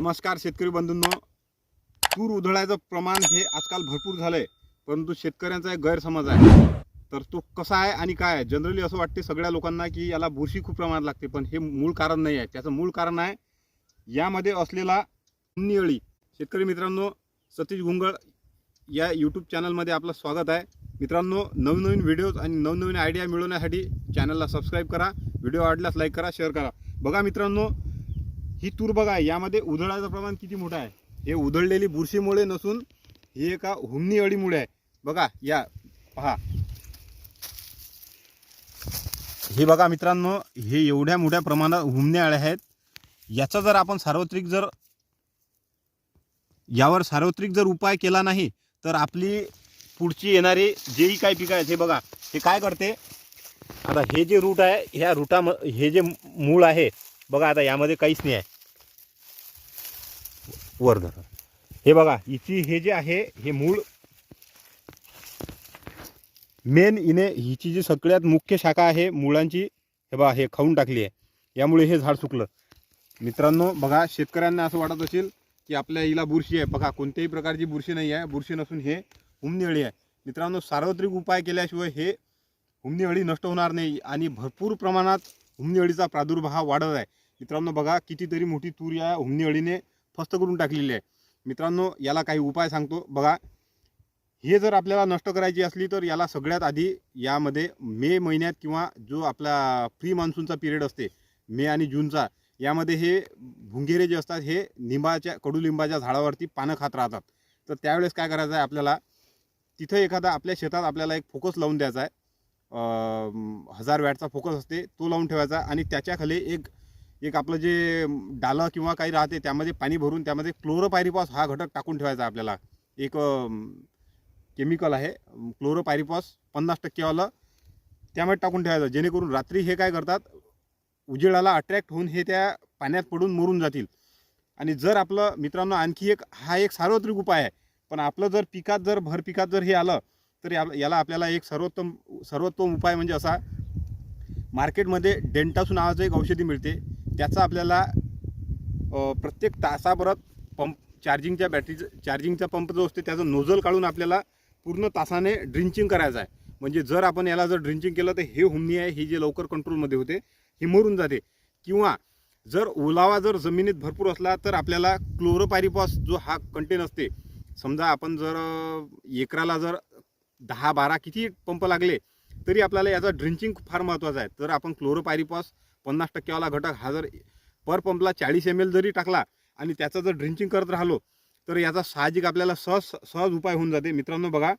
नमस्कार शेतकरी बंधूंनो. तूर उधळायचं प्रमाण हे आजकाल भरपूर झालंय परंतु शेतकऱ्यांचा एक गैरसमज आहे. तर तो कसा आहे आणि काय आहे? जनरली असं वाटते सगळ्या लोकांना की याला बुरशी खूप प्रमाणात लागते पण हे मूळ कारण नाही आहे. त्याचं मूळ कारण आहे यामध्ये असलेला हुमणी अळी. शेतकरी मित्रांनो सतीश घुंगळ या यूट्यूब चॅनलमध्ये आपलं स्वागत आहे. मित्रांनो नवीन नवीन व्हिडिओज आणि नवनवीन आयडिया मिळवण्यासाठी चॅनलला सबस्क्राईब करा व्हिडिओ आवडल्यास लाईक करा शेअर करा. बघा मित्रांनो ही तूर बघा यामध्ये उधळाचं प्रमाण किती मोठं आहे? हे उधळलेली बुरशीमुळे नसून हे एका हुमणी अळीमुळे आहे. बघा या पहा. हे बघा मित्रांनो हे एवढ्या मोठ्या प्रमाणात हुमण्या अळ्या आहेत. याचा जर आपण सार्वत्रिक जर यावर सार्वत्रिक जर उपाय केला नाही तर आपली पुढची येणारी जेही काही पिकं आहेत हे बघा हे काय करते? आता हे जे रूट आहे ह्या रूटा हे जे मूळ आहे बघा आता यामध्ये काहीच नाही आहे. वर धरा हे बघा हिची हे जे आहे हे मूळ. मेन इने हिची जी सगळ्यात मुख्य शाखा आहे मुळांची हे बघा हे खाऊन टाकली आहे. यामुळे हे झाड सुकलं. मित्रांनो बघा शेतकऱ्यांना असं वाटत असेल की आपल्या हिला बुरशी आहे. बघा कोणत्याही प्रकारची बुरशी नाही आहे. बुरशी नसून हे हुमणी अळी आहे. मित्रांनो सार्वत्रिक उपाय केल्याशिवाय हे हुमणी अळी नष्ट होणार नाही आणि भरपूर प्रमाणात हुमणी अळीचा प्रादुर्भाव वाढत आहे. मित्रांनो बघा कितीतरी मोठी तूर या हुमणी अळीने फस्त करून टाकलेली आहे. मित्रांनो याला काही उपाय सांगतो. बघा हे जर आपल्याला नष्ट करायची असली तर याला सगळ्यात आधी यामध्ये मे महिन्यात किंवा जो आपला प्री मान्सूनचा पिरियड असते मे आणि जूनचा यामध्ये हे भुंगेरे जे असतात हे निंबाच्या कडुलिंबाच्या झाडावरती पानं खात राहतात. तर त्यावेळेस काय करायचं आहे आपल्याला? तिथं एखादा आपल्या शेतात आपल्याला एक फोकस लावून द्यायचा आहे. हजार वॅटचा फोकस असते तो लावून ठेवायचा आणि त्याच्याखाली एक एक आपलं जे डालं किंवा काही राहते त्यामध्ये पाणी भरून त्यामध्ये क्लोरोपायरिपॉस हा घटक टाकून ठेवायचा आपल्याला. एक केमिकल आहे क्लोरोपायरिपॉस पन्नास टक्केवालं त्यामध्ये टाकून ठेवायचं. जेणेकरून रात्री हे काय करतात उजेडाला अट्रॅक्ट होऊन हे त्या पाण्यात पडून मरून जातील. आणि जर आपलं मित्रांनो आणखी एक हा एक सार्वत्रिक उपाय आहे. पण आपलं जर पिकात जर भर पिकात जर हे आलं तर या याला आपल्याला एक सर्वोत्तम सर्वोत्तम उपाय म्हणजे असा मार्केटमध्ये डेंटासून नावाचं एक औषधी मिळते. त्याचा आपल्याला प्रत्येक तासाभरात पंप चार्जिंगच्या बॅटरीचं चार्जिंगचा पंप जो असते त्याचं नोझल काढून आपल्याला पूर्ण तासाने ड्रिंचिंग करायचं आहे. म्हणजे जर आपण याला जर ड्रिंचिंग केलं तर हे हुमणी आहे ही जे लवकर कंट्रोलमध्ये होते हे मरून जाते. किंवा जर ओलावा जर जमिनीत भरपूर असला तर आपल्याला क्लोरोपायरिपॉस जो हा कंटेन असते समजा आपण जर एकराला जर दहा बारा किती पंप लागले तरी आपल्याला याचा ड्रिंचिंग फार महत्त्वाचं आहे. तर आपण क्लोरोपायरिपॉस पन्नास टक्केवाला घटक हा जर पर पंपला चाळीस एम एल जरी टाकला आणि त्याचं जर ड्रिंचिंग करत राहिलो तर याचा साहजिक आपल्याला सहज सहज उपाय होऊन जाते. मित्रांनो बघा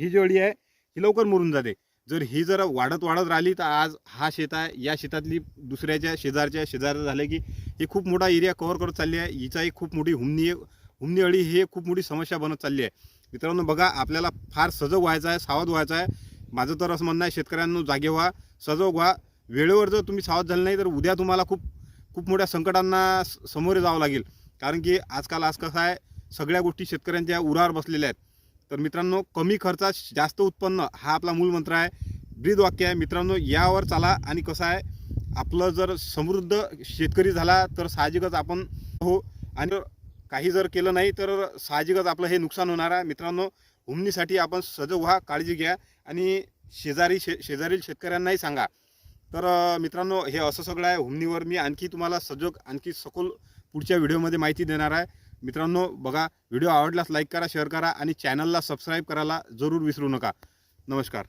ही जी अळी आहे ही लवकर मरून जाते. जर ही जर वाढत वाढत राहिली तर आज हा शेत आहे. या शेतातली दुसऱ्याच्या शेजारच्या शेजार झालं की हे खूप मोठा एरिया कव्हर करत चालली आहे. हिचा एक खूप मोठी हुमणी हुमणी अळी ही खूप मोठी समस्या बनत चालली आहे. मित्रांनो बघा आपल्याला फार सजग व्हायचं आहे सावध व्हायचं आहे. माझं तर असं म्हणणं आहे शेतकऱ्यांनो जागे व्हा सजग व्हा. वेळेवर जर तुम्ही सावध झाले नाही तर उद्या तुम्हाला खूप खूप मोठ्या संकटांना स- सामोरे जावं लागेल. कारण की आजकाल आज कसं आहे सगळ्या गोष्टी शेतकऱ्यांच्या उरावर बसलेल्या आहेत. तर मित्रांनो कमी खर्चात जास्त उत्पन्न हा आपला मूल मंत्र आहे. ब्रीद वाक्य आहे. मित्रांनो यावर चाला आणि कसं आहे आपलं जर समृद्ध शेतकरी झाला तर साहजिकच आपण हो आणि काही जर केलं नाही तर साहजिकच आपलं हे नुकसान होणार आहे. मित्रांनो हुमणीसाठी आपण सजग व्हा काळजी घ्या आणि शेजारी शे शेजारील शेतकऱ्यांनाही सांगा. तर मित्रांनो हे असं सगळं आहे. हुमणीवर मी आणखी तुम्हाला सजग आणखी सखोल पुढच्या व्हिडिओमध्ये माहिती देणार आहे. मित्रांनो बघा व्हिडिओ आवडल्यास लाईक करा शेअर करा आणि चॅनलला सबस्क्राईब करायला जरूर विसरू नका. नमस्कार.